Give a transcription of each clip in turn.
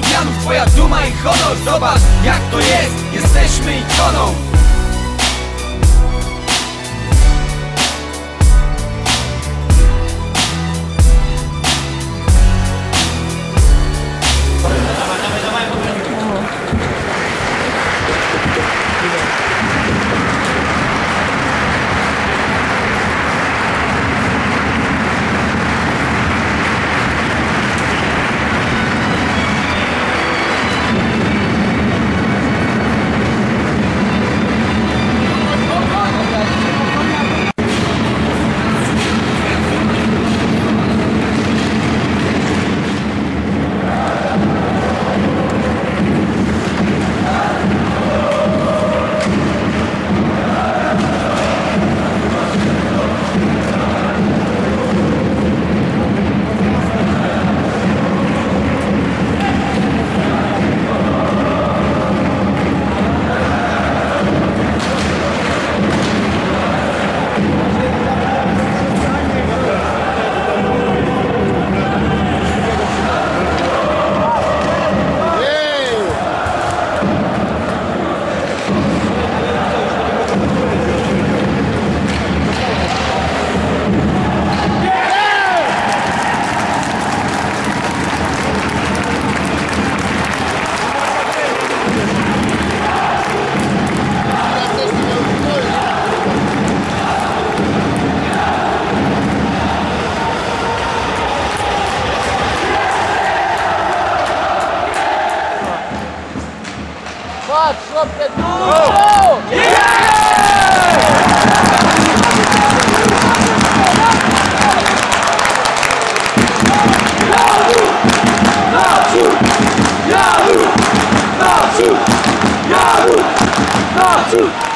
wśród Janów twoja duma i honor. Zobacz jak to jest, jesteśmy ikoną Patrz, chłopie, tu! Ale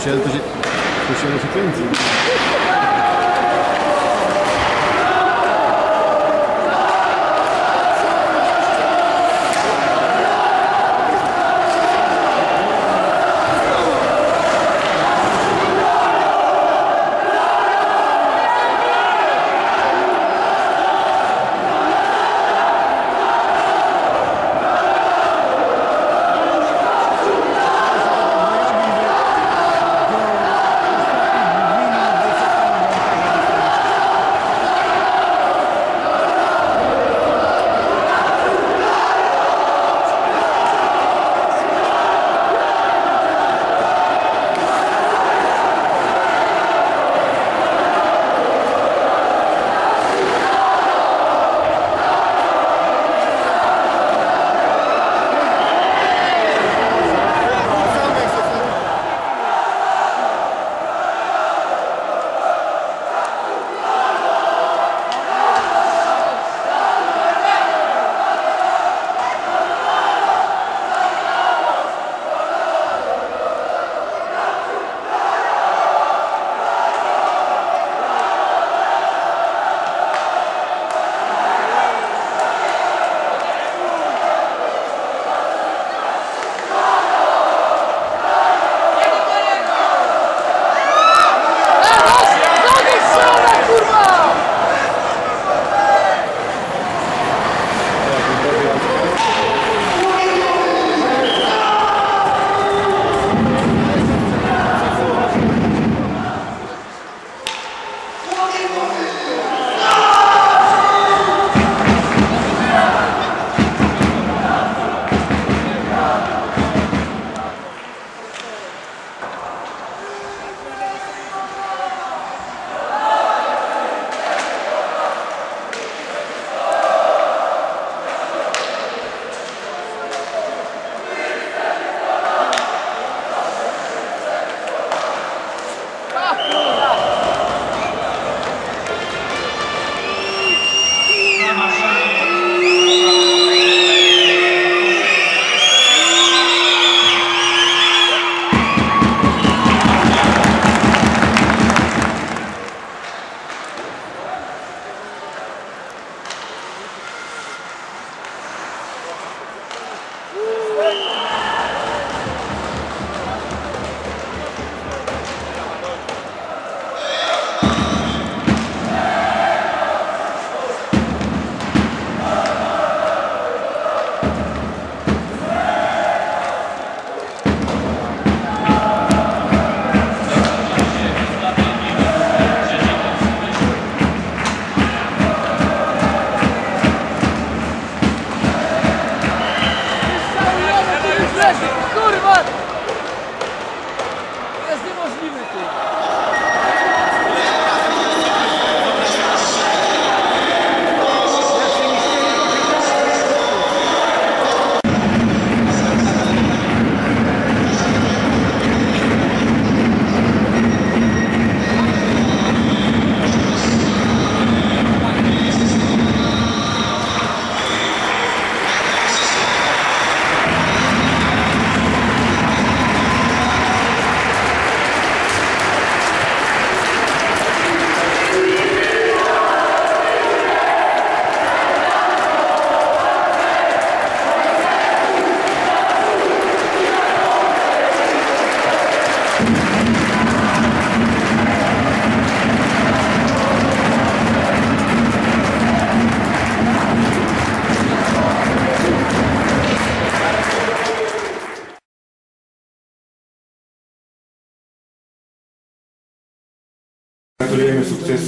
W kościele to się,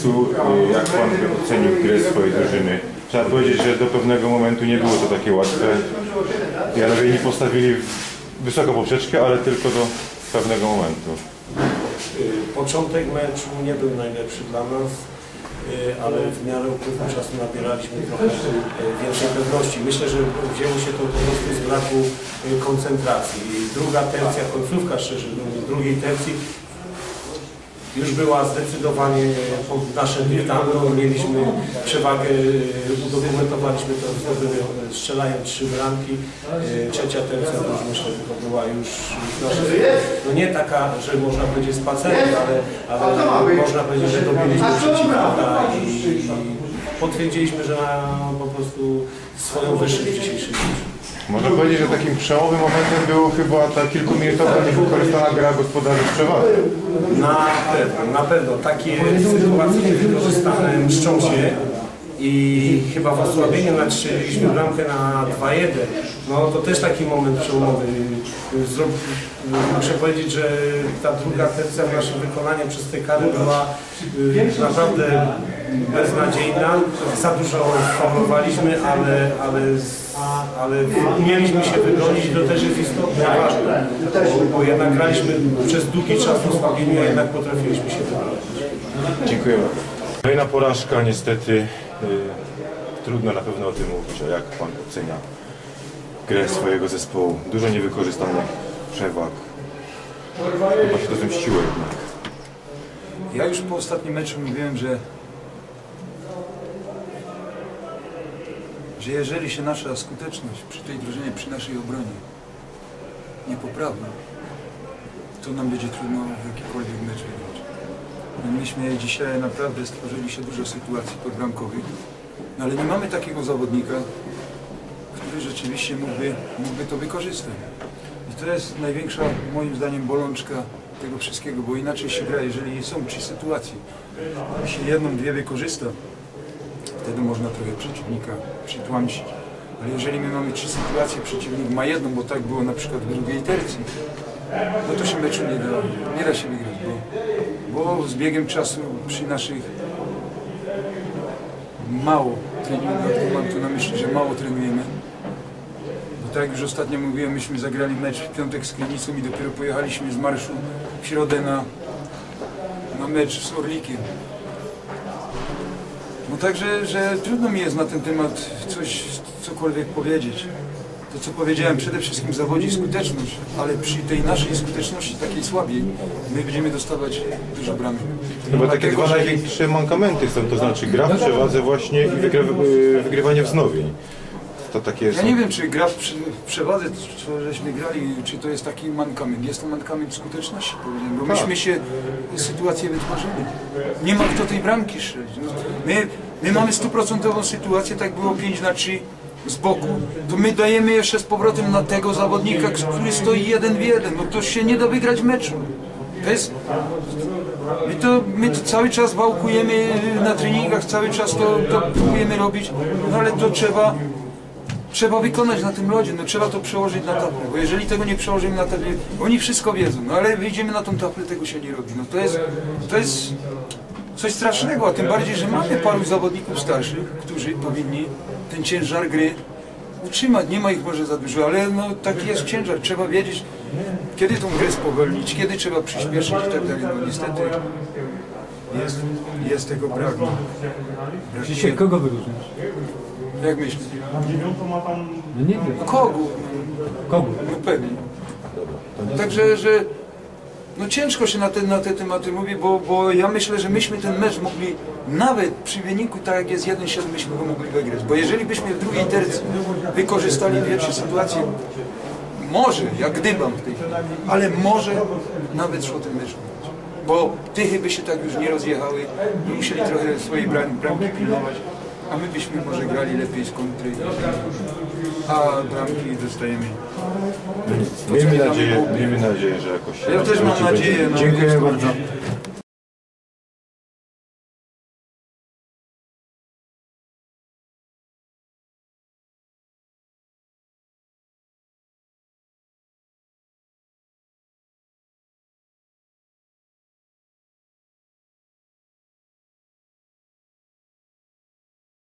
Sukcesu. Y, Jak Pan ocenił grę swojej drużyny? Trzeba powiedzieć, że do pewnego momentu nie było to takie łatwe. Janowieni postawili wysoko poprzeczkę, ale tylko do pewnego momentu. Y, Początek meczu nie był najlepszy dla nas, y, ale w miarę upływu czasu nabieraliśmy trochę większej pewności. Myślę, że wzięło się to po prostu z braku koncentracji. Druga tercja, końcówka szczerze drugiej tercji już była zdecydowanie pod naszym dyktando. Mieliśmy przewagę, y, udokumentowaliśmy to, zdobyły- strzelając trzy bramki. Y, Trzecia tercja to już myślę, że to była już nasza, no nie taka, że można powiedzieć spacerem, ale, ale można powiedzieć, że dobiliśmy przeciwnika i, i potwierdziliśmy, że ma po prostu swoją wyższość w dzisiejszym. Można powiedzieć, że takim przełomowym momentem było chyba ta kilkuminutowa niewykorzystana gra gospodarzy w przewadze. Na pewno, na pewno. Takie sytuacje niewykorzystane mszczą się i chyba w osłabieniu nastrzeliliśmy bramkę na 2-1. No to też taki moment przełomowy. Zro... Muszę powiedzieć, że ta druga tercja w naszym wykonaniu przez te kary była y, naprawdę beznadziejna. Za dużo faulowaliśmy, ale, ale, ale umieliśmy się wybronić to też jest istotne, ważne. Bo, bo jednak graliśmy przez długi czas w osłabieniu, a jednak potrafiliśmy się wybronić. Dziękuję bardzo. Kolejna porażka niestety. y, Trudno na pewno o tym mówić, a jak Pan ocenia grę swojego zespołu? Dużo niewykorzystanych przewag. Chyba się to zemściło jednak. Ja już po ostatnim meczu mówiłem, że że jeżeli się nasza skuteczność przy tej drużynie, przy naszej obronie nie poprawi, to nam będzie trudno jakikolwiek mecz wygrać. I Myśmy dzisiaj naprawdę stworzyli się dużo sytuacji podbramkowych, no ale nie mamy takiego zawodnika, który rzeczywiście mógłby, mógłby to wykorzystać. I to jest największa, moim zdaniem, bolączka tego wszystkiego, bo inaczej się gra, jeżeli są trzy sytuacje. Jeśli jedną, dwie wykorzysta, wtedy można trochę przeciwnika przytłamsić. Ale jeżeli my mamy trzy sytuacje, przeciwnik ma jedną, bo tak było na przykład w drugiej tercji, no to się meczu nie da, nie da się wygrać, bo, bo z biegiem czasu przy naszych mało treningach, mam tu na myśli, że mało trenujemy, bo tak jak już ostatnio mówiłem, myśmy zagrali mecz w piątek z Krynicą i dopiero pojechaliśmy z marszu w środę na, na mecz z Orlikiem. No także, że trudno mi jest na ten temat coś, cokolwiek powiedzieć. To co powiedziałem, przede wszystkim zawodzi skuteczność, ale przy tej naszej skuteczności, takiej słabiej, my będziemy dostawać dużo bramek. Chyba takie dwa największe mankamenty są, to znaczy gra w przewadze właśnie i wygry- wygrywanie wznowień. To takie Ja są... nie wiem, czy gra w, przewadze, co żeśmy grali, czy to jest taki mankament. Jest to mankament skuteczności, powiedziałem, bo myśmy się sytuację wytworzyli. Nie ma kto tej bramki strzelić. No, My, my mamy stuprocentową sytuację, tak było 5 na 3 z boku, to my dajemy jeszcze z powrotem na tego zawodnika, który stoi jeden w jeden. No to się nie da wygrać meczu. To jest... My to, my to cały czas wałkujemy na treningach, cały czas to, to próbujemy robić, no ale to trzeba trzeba wykonać na tym lodzie, no trzeba to przełożyć na taplę, bo jeżeli tego nie przełożymy na taplę, oni wszystko wiedzą, no ale wyjdziemy na tą taplę, tego się nie robi, no to jest, to jest coś strasznego, a tym bardziej, że mamy paru zawodników starszych, którzy powinni ten ciężar gry utrzymać, nie ma ich może za dużo, ale no taki jest ciężar, trzeba wiedzieć, kiedy tą grę spowolnić, kiedy trzeba przyspieszyć i tak dalej, no niestety jest, jest tego brak. Dzisiaj kogo wyróżniasz? Jak myślisz? No nie wiem. Kogo? Kogo? No pewnie. Także, że no ciężko się na te, na te tematy mówi, bo, bo ja myślę, że myśmy ten mecz mogli nawet przy wyniku tak jak jest 1-7 myśmy go mogli wygrać. Bo jeżeli byśmy w drugiej tercji wykorzystali trzy sytuacje, może, ja gdybam w tej chwili, ale może nawet szło ten mecz. Bo tychy by się tak już nie rozjechały, by musieli trochę swojej bram, bramki pilnować, a my byśmy może grali lepiej z kontry, a bramki dostajemy. Miejmy nadzieję, miejmy nadzieję, że jakoś się Ja też mam nadzieję. no, Dziękuję bardzo.